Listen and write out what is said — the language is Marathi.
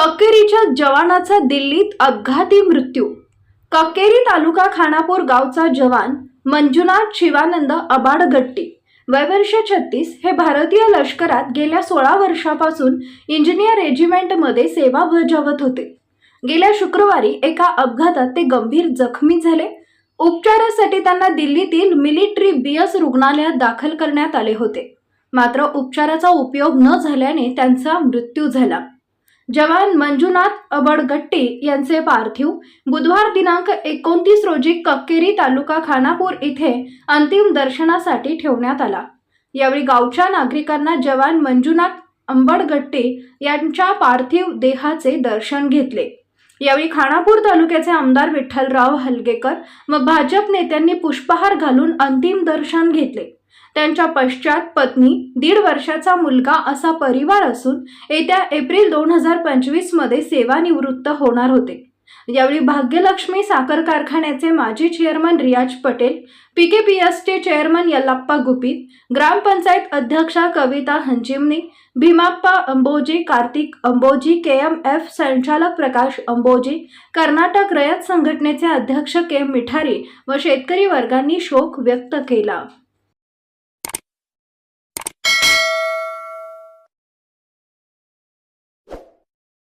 ककेरीच्या जवानाचा दिल्लीत अपघाती मृत्यू. ककेरी तालुका खानापूर गावचा जवान मंजुनाथ शिवानंद अबाडगट्टी. वय वर्ष छत्तीस हे भारतीय लष्करात गेल्या सोळा वर्षापासून इंजिनियर रेजिमेंटमध्ये सेवा बजावत होते. गेल्या शुक्रवारी एका अपघातात ते गंभीर जखमी झाले. उपचारासाठी त्यांना दिल्लीतील मिलिटरी बीएस रुग्णालयात दाखल करण्यात आले होते. मात्र उपचाराचा उपयोग न झाल्याने त्यांचा मृत्यू झाला. जवान मंजुनाथ अबडगट्टी यांचे पार्थिव. बुधवार दिनांक एकोणतीस रोजी कक्केरी तालुका खानापूर इथे अंतिम दर्शनासाठी ठेवण्यात आला. यावेळी गावच्या नागरिकांना जवान मंजुनाथ अंबडगट्टे यांच्या पार्थिव देहाचे दर्शन घेतले. यावेळी खानापूर तालुक्याचे आमदार विठ्ठलराव हलगेकर व भाजप नेत्यांनी पुष्पहार घालून अंतिम दर्शन घेतले. त्यांच्या पश्चात पत्नी दीड वर्षाचा मुलगा असा परिवार असून येत्या एप्रिल दोन हजार पंचवीसमध्ये सेवानिवृत्त होणार होते. यावेळी भाग्यलक्ष्मी साखर कारखान्याचे माजी chairman Riyaz Patel P K P S chairman Yallappa Gupit gram panchayat अध्यक्षा Kavita Hanjimani Bhimappa Amboji Kartik Amboji K M F संचालक प्रकाश अंबोजी कर्नाटक रयत संघटनेचे अध्यक्ष के मिठारी व शेतकरी वर्गांनी शोक व्यक्त केला.